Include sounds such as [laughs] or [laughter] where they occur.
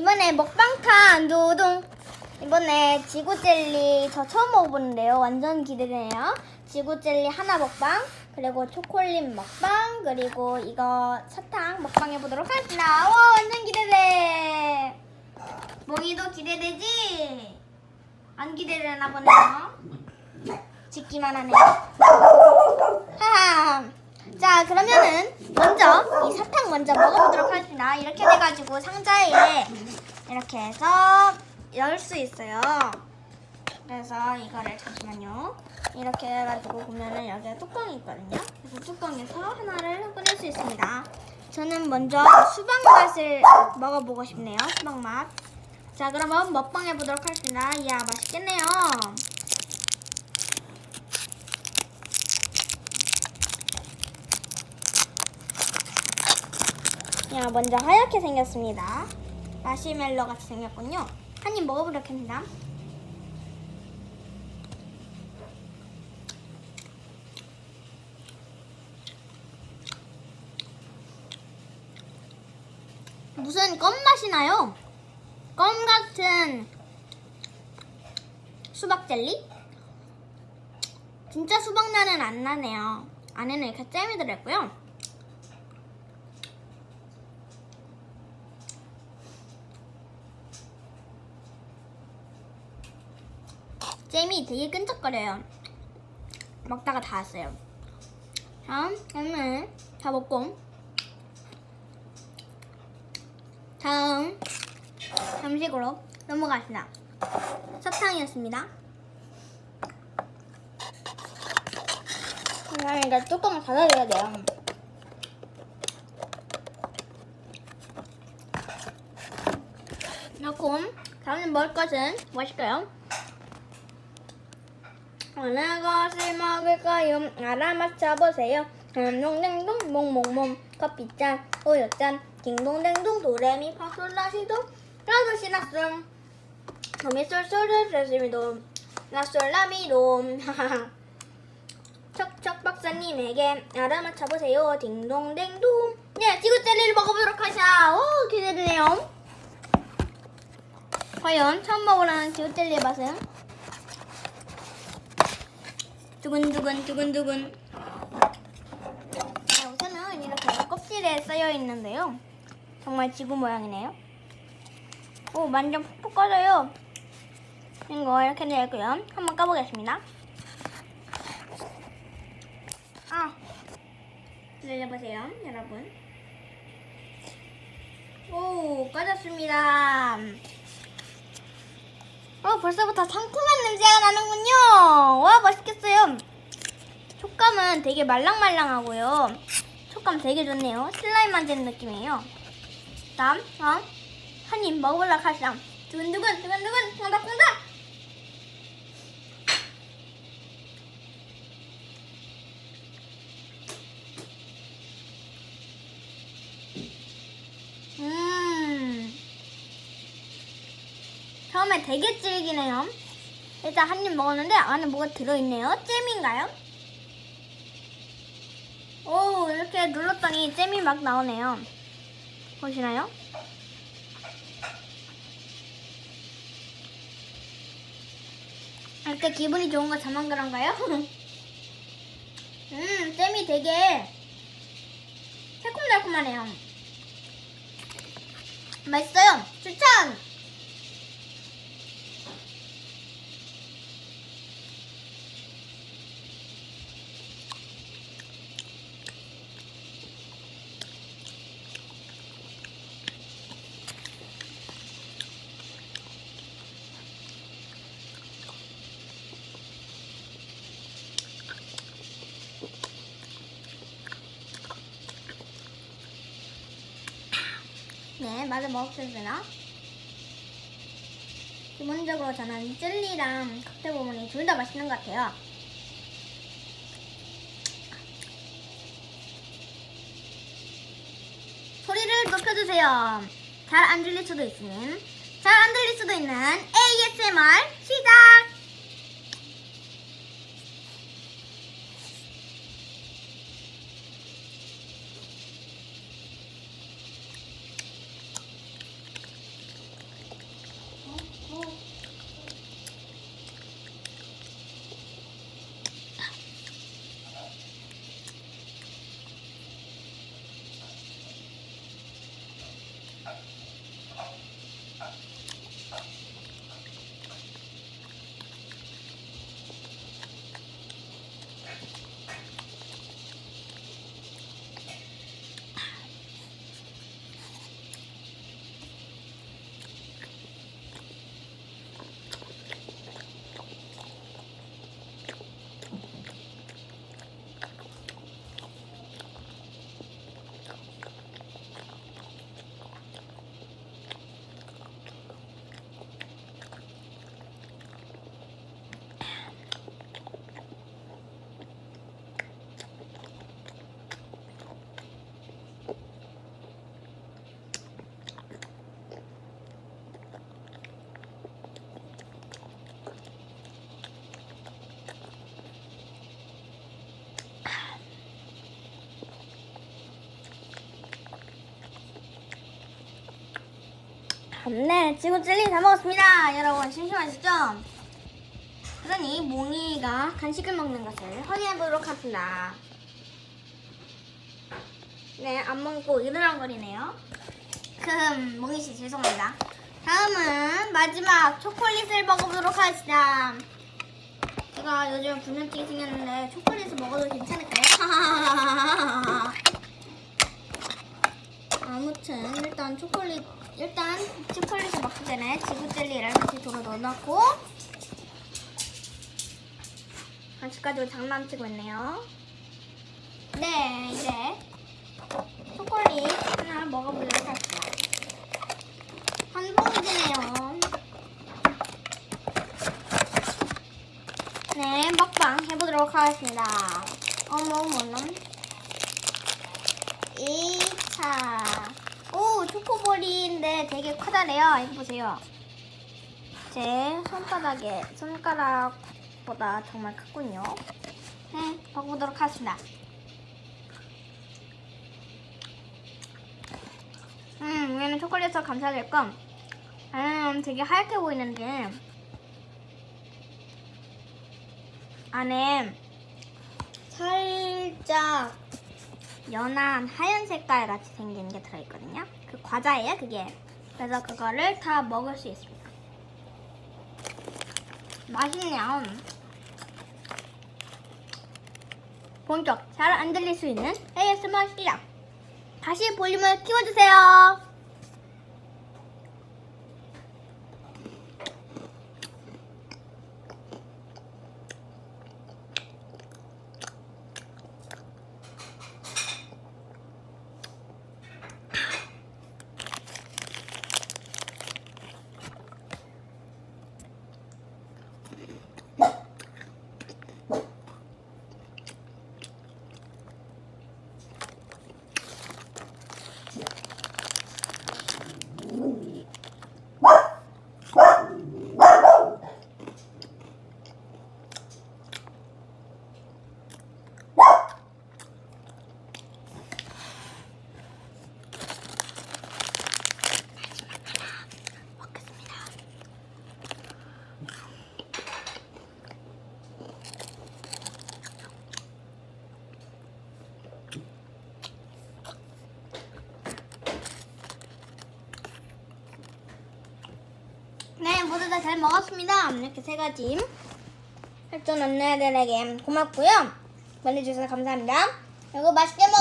이번에 먹방판 노동. 이번에 지구젤리 저 처음 먹어보는데요. 완전 기대되네요. 지구젤리 하나 먹방, 그리고 초콜릿 먹방, 그리고 이거 사탕 먹방 해보도록 하겠습니다. 와, 완전 기대돼. 몽이도 기대되지? 안 기대되나 보네요. 짓기만 하네. 하하. 자, 그러면은 먼저 이 사탕 먼저 먹어보도록 하겠습니다. 이렇게 돼가지고 상자에 이렇게 해서 열 수 있어요. 그래서 이거를 잠시만요. 이렇게 해가지고 보면은 여기에 뚜껑이 있거든요. 그래서 뚜껑에서 하나를 꺼낼 수 있습니다. 저는 먼저 수박 맛을 먹어보고 싶네요. 수박 맛. 자, 그러면 먹방 해보도록 하겠습니다. 이야, 맛있겠네요. 야, 먼저 하얗게 생겼습니다. 마시멜로 같이 생겼군요. 한 입 먹어보도록 합니다. 무슨 껌 맛이 나요? 껌 같은 수박 젤리? 진짜 수박 나는 안 나네요. 안에는 이렇게 잼이 들어있고요. 잼이 되게 끈적거려요. 먹다가 다 왔어요. 다음, 오늘 다 먹고. 다음, 음식으로 넘어가겠습니다. 사탕이었습니다. 그러니까 뚜껑을 닫아줘야 돼요. 넣고, 다음 먹을 것은 무엇일까요? 어느 것을 먹을까요? 알아맞혀 보세요. 딩동댕동 몽몽몽 커피잔 우유잔 딩동댕동 도레미 파솔라시도 라도 시나스 도미솔솔을 레시미도 라솔라미도 척척 [laughs] 박사님에게 알아맞혀 보세요. 딩동댕동 네 지구 젤리를 먹어보도록 하자. 오 기대되네요. 과연 처음 먹어보는 지구 젤리의 맛은? 두근두근 두근두근. 자, 우선은 이렇게 껍질에 쌓여 있는데요. 정말 지구 모양이네요. 오 완전 푹푹 꺼져요. 이거 이렇게 있고요. 한번 까보겠습니다. 아 들려보세요 여러분. 오 꺼졌습니다 어, 벌써부터 상큼한 냄새가 나는군요. 와, 맛있겠어요. 촉감은 되게 말랑말랑하고요. 촉감 되게 좋네요. 슬라임 만지는 느낌이에요. 다음, 다음. 한 입 먹어보려고 하시죠. 두근두근, 두근두근, 콩닥콩닥. 음. 처음에 되게 질기네요. 일단 한 입 먹었는데 안에 뭐가 들어있네요. 잼인가요? 오 이렇게 눌렀더니 잼이 막 나오네요. 보시나요? 이렇게 기분이 좋은 거 저만 그런가요? [laughs] 음 잼이 되게 새콤달콤하네요. 맛있어요. 추천! 네, 맞아 먹었습니다. 기본적으로 저는 젤리랑 칵테일 부분이 둘 다 맛있는 것 같아요. 소리를 높여주세요. 잘 안 들릴 수도 있으니 잘 안 들릴 수도 있는 ASMR 시작! থাকবে 네, 지금 젤리 다 먹었습니다. 여러분, 심심하시죠? 그러니 몽이가 간식을 먹는 것을 확인해 보도록 하겠습니다. 네, 안 먹고 으르렁거리네요. 금, 몽이 씨 죄송합니다. 다음은 마지막 초콜릿을 먹어보도록 하겠습니다. 제가 요즘 불면증이 생겼는데 초콜릿을 먹어도 괜찮을까요? 아무튼 일단 초콜릿 일단 초콜릿을 먹기 전에 지구 젤리를 다시 돌아 넣어놓고 간식 가지고 장난치고 있네요. 네 이제 초콜릿 하나 먹어보도록 할게요. 한 봉지네요. 네 먹방 해보도록 하겠습니다. 어머 어머 2차 오 초코볼인데 되게 커다래요. 이거 보세요. 제 손바닥에 손가락보다 정말 크군요. 네 먹어보도록 하겠습니다. 음 얘는 초콜릿을 감싸줄 건 음, 되게 하얗게 보이는데. 안에 살짝 연한 하얀 색깔 같이 생긴 게 들어있거든요. 그 과자예요, 그게. 그래서 그거를 다 먹을 수 있습니다. 맛있네요. 본격 잘 안 들릴 수 있는 ASMR 시작. 다시 볼륨을 키워주세요. 네, 모두 다 잘 먹었습니다. 이렇게 세 가지 할전 언니들에게 고맙고요. 보내주셔서 감사합니다. 그리고 맛있게 먹